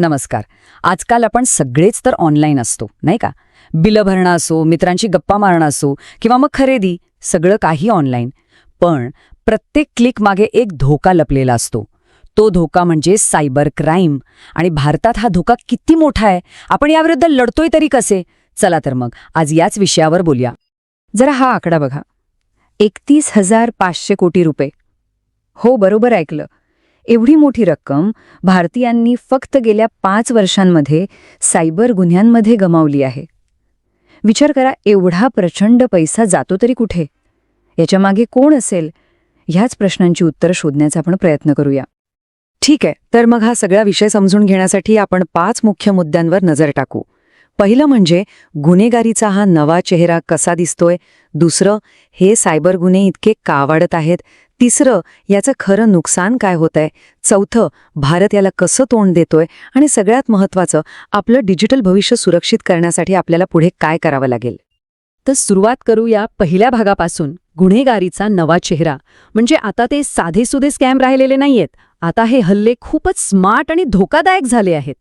नमस्कार. आजकाल आपण सगळेच तर ऑनलाईन असतो नाही का? बिलं भरणं असो मित्रांची गप्पा मारणं असो किंवा मग खरेदी सगळं काही ऑनलाईन पण प्रत्येक क्लिक मागे एक धोका लपलेला असतो. तो धोका म्हणजे सायबर क्राईम आणि भारतात हा धोका किती मोठा आहे? आपण याविरुद्ध लढतोय तरी कसे? चला तर मग आज याच विषयावर बोलूया. जरा हा आकडा बघा. एकतीस हजार पाचशे कोटी रुपये. हो बरोबर ऐकलं. एवढी मोठी रक्कम भारतीयांनी फक्त गेल्या पाच वर्षांमध्ये सायबर गुन्ह्यांमध्ये गमावली आहे. विचार करा एवढा प्रचंड पैसा जातो तरी कुठे? याच्यामागे कोण असेल? ह्याच प्रश्नांची उत्तरं शोधण्याचा आपण प्रयत्न करूया. ठीक आहे तर मग हा सगळा विषय समजून घेण्यासाठी आपण पाच मुख्य मुद्द्यांवर नजर टाकू. पहिलं म्हणजे गुन्हेगारीचा हा नवा चेहरा कसा दिसतोय? दुसरं हे सायबर गुन्हे इतके का वाढत आहेत? तिसरं याचं खरं नुकसान काय होतंय? चौथं भारत याला कसं तोंड देतोय? आणि सगळ्यात महत्त्वाचं आपलं डिजिटल भविष्य सुरक्षित करण्यासाठी आपल्याला पुढे काय करावं लागेल? तर सुरुवात करूया पहिल्या भागापासून गुन्हेगारीचा नवा चेहरा. म्हणजे आता ते साधेसुधे स्कॅम राहिलेले नाहीयेत. आता हे हल्ले खूपच स्मार्ट आणि धोकादायक झाले आहेत.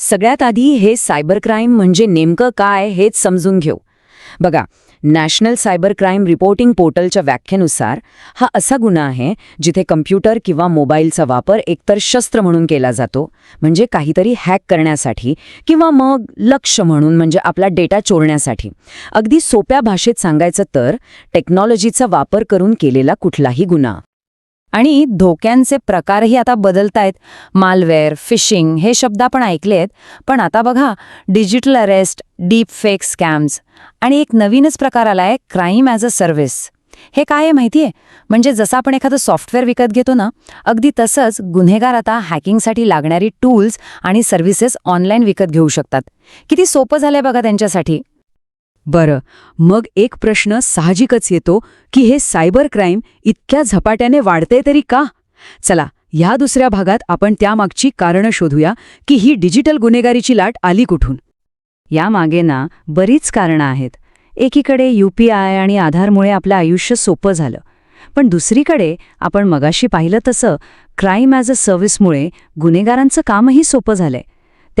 सगळ्यात आधी हे सायबर क्राईम म्हणजे नेमकं काय हेच समजून घेऊ. बघा नॅशनल सायबर क्राईम रिपोर्टिंग पोर्टलच्या व्याख्येनुसार हा असा गुन्हा आहे जिथे कम्प्युटर किंवा मोबाईलचा वापर एकतर शस्त्र म्हणून केला जातो म्हणजे काहीतरी हॅक करण्यासाठी किंवा मग लक्ष म्हणून म्हणजे आपला डेटा चोरण्यासाठी. अगदी सोप्या भाषेत सांगायचं तर टेक्नॉलॉजीचा वापर करून केलेला कुठलाही गुन्हा. आणि धोक्यांचे प्रकारही आता बदलतायत. मालवेअर फिशिंग हे शब्द आपण ऐकलेत. पण आता बघा digital arrest deep fake scams आणि एक नवीनच प्रकार आलाय क्राईम ॲज अ सर्व्हिस हे काय आहे माहितीये? म्हणजे जसं आपण एखादं सॉफ्टवेअर विकत घेतो ना अगदी तसंच गुन्हेगार आता हॅकिंगसाठी लागणारी टूल्स आणि सर्व्हिसेस ऑनलाईन विकत घेऊ शकतात. किती सोपं झालंय बघा त्यांच्यासाठी. बरं मग एक प्रश्न साहजिकच येतो की हे सायबर क्राईम इतक्या झपाट्याने वाढते तरी का? चला ह्या दुसऱ्या भागात आपण त्यामागची कारणं शोधूया की ही डिजिटल गुन्हेगारीची लाट आली कुठून? यामागे ना बरीच कारणं आहेत. एकीकडे यूपीआय आणि आधारमुळे आपलं आयुष्य सोपं झालं. पण दुसरीकडे आपण मगाशी पाहिलं तसं क्राईम ॲज अ सर्व्हिसमुळे गुन्हेगारांचं कामही सोपं झालंय.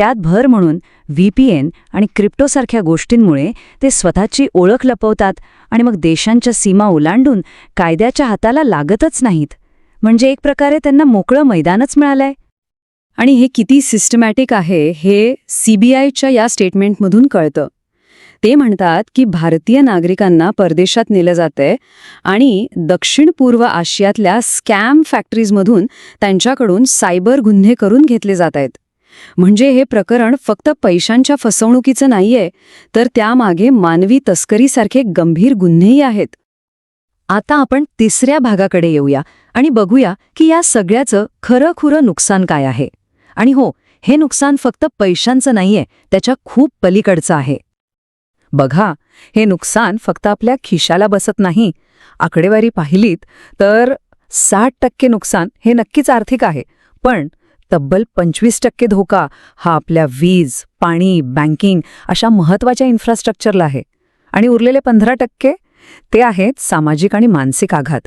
त्यात भर म्हणून व्हीपीएन आणि क्रिप्टोसारख्या गोष्टींमुळे ते स्वतःची ओळख लपवतात आणि मग देशांच्या सीमा ओलांडून कायद्याच्या हाताला लागतच नाहीत. म्हणजे एक प्रकारे त्यांना मोकळं मैदानच मिळालंय. आणि हे किती सिस्टमॅटिक आहे हे सीबीआयच्या या स्टेटमेंटमधून कळतं. ते म्हणतात की भारतीय नागरिकांना परदेशात नेलं जातंय आणि दक्षिण पूर्व आशियातल्या स्कॅम फॅक्टरीजमधून त्यांच्याकडून सायबर गुन्हे करून घेतले जात आहेत. म्हणजे हे प्रकरण फक्त पैशांच्या फसवणुकीचं नाहीये तर त्यामागे मानवी तस्करीसारखे गंभीर गुन्हेही आहेत. आता आपण तिसऱ्या भागाकडे येऊया आणि बघूया की या सगळ्याचं खरं खुरं नुकसान काय आहे. आणि हो हे नुकसान फक्त पैशांचं नाहीये त्याच्या खूप पलीकडचं आहे. बघा हे नुकसान फक्त आपल्या खिशाला बसत नाही. आकडेवारी पाहिलीत तर साठ टक्के नुकसान हे नक्कीच आर्थिक आहे पण तब्बल पंचवीस टक्के धोका हा आपल्या वीज पाणी बँकिंग अशा महत्त्वाच्या इन्फ्रास्ट्रक्चरला आहे. आणि उरलेले पंधरा टक्के ते आहेत सामाजिक आणि मानसिक आघात.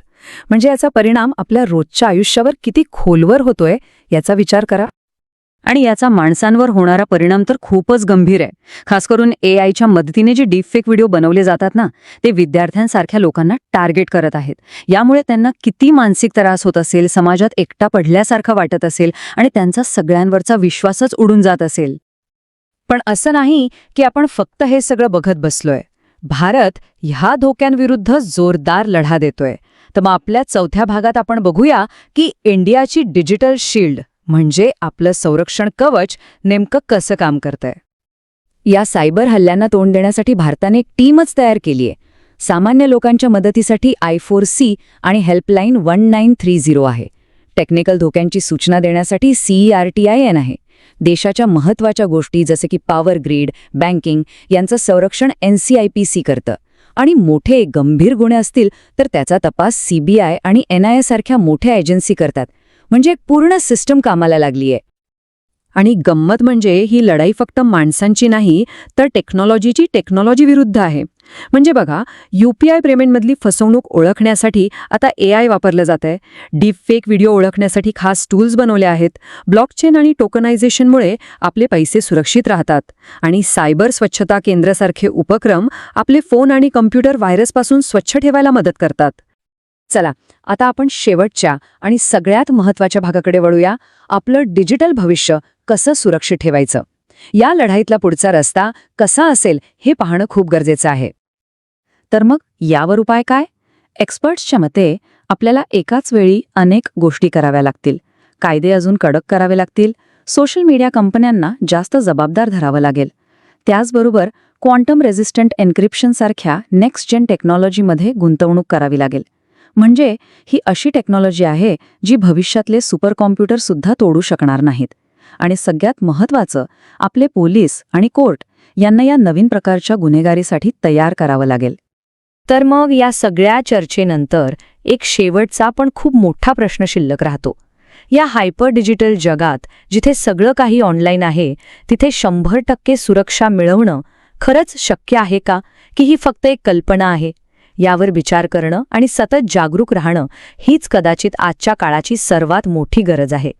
म्हणजे याचा परिणाम आपल्या रोजच्या आयुष्यावर किती खोलवर होतोय याचा विचार करा. आणि याचा माणसांवर होणारा परिणाम तर खूपच गंभीर आहे. खास करून ए आयच्या मदतीने जे डीपफेक व्हिडिओ बनवले जातात ना ते विद्यार्थ्यांसारख्या लोकांना टार्गेट करत आहेत. यामुळे त्यांना किती मानसिक त्रास होत असेल समाजात एकटा पडल्यासारखं वाटत असेल आणि त्यांचा सगळ्यांवरचा विश्वासच उडून जात असेल. पण असं नाही की आपण फक्त हे सगळं बघत बसलोय. भारत ह्या धोक्यांविरुद्ध जोरदार लढा देतोय. तर मग आपल्या चौथ्या भागात आपण बघूया की इंडियाची डिजिटल शील्ड म्हणजे आपलं संरक्षण कवच नेमकं कसं काम करतंय. या सायबर हल्ल्यांना तोंड देण्यासाठी भारताने एक टीमच तयार केलीय. सामान्य लोकांच्या मदतीसाठी आय फोर सी आणि helpline one nine three zero आहे. टेक्निकल धोक्यांची सूचना देण्यासाठी सीईआरटीआयएन आहे. देशाच्या महत्त्वाच्या गोष्टी जसे की पॉवर ग्रीड बँकिंग यांचं संरक्षण एनसीआयपीसी करतं. आणि मोठे गंभीर गुन्हे असतील तर त्याचा तपास सीबीआय आणि एनआयए सारख्या मोठ्या एजन्सी करतात. म्हणजे एक पूर्ण सिस्टम कामाला लागलीय. आणि गंमत म्हणजे ही लढाई फक्त माणसांची नाही तर टेक्नॉलॉजीची टेक्नॉलॉजी विरुद्ध आहे. म्हणजे बघा यूपीआय पेमेंटमधली फसवणूक ओळखण्यासाठी आता ए आय वापरलं जात आहे डीप फेक व्हिडिओ ओळखण्यासाठी खास टूल्स बनवले आहेत. ब्लॉकचेन आणि टोकनायझेशनमुळे आपले पैसे सुरक्षित राहतात. आणि सायबर स्वच्छता केंद्रासारखे उपक्रम आपले फोन आणि कम्प्युटर व्हायरसपासून स्वच्छ ठेवायला मदत करतात. चला आता आपण शेवटच्या आणि सगळ्यात महत्त्वाच्या भागाकडे वळूया. आपलं डिजिटल भविष्य कसं सुरक्षित ठेवायचं? या लढाईतला पुढचा रस्ता कसा असेल हे पाहणं खूप गरजेचं आहे. तर मग यावर उपाय काय? एक्सपर्ट्सच्या मते आपल्याला एकाच वेळी अनेक गोष्टी कराव्या लागतील. कायदे अजून कडक करावे लागतील. सोशल मीडिया कंपन्यांना जास्त जबाबदार धरावं लागेल. त्याचबरोबर क्वांटम रेझिस्टंट एन्क्रिप्शनसारख्या नेक्स्ट जेन टेक्नॉलॉजीमध्ये गुंतवणूक करावी लागेल. म्हणजे ही अशी टेक्नॉलॉजी आहे जी भविष्यातले सुपर कॉम्प्युटर सुद्धा तोडू शकणार नाहीत. आणि सगळ्यात महत्त्वाचं आपले पोलीस आणि कोर्ट यांना या नवीन प्रकारच्या गुन्हेगारीसाठी तयार करावं लागेल. तर मग या सगळ्या चर्चेनंतर एक शेवटचा पण खूप मोठा प्रश्न शिल्लक राहतो. या हायपर डिजिटल जगात जिथे सगळं काही ऑनलाईन आहे तिथे शंभर टक्के सुरक्षा मिळवणं खरंच शक्य आहे का? की ही फक्त एक कल्पना आहे? यावर विचार करणं आणि सतत जागरूक राहणं हीच कदाचित आजच्या काळाची सर्वात मोठी गरज आहे.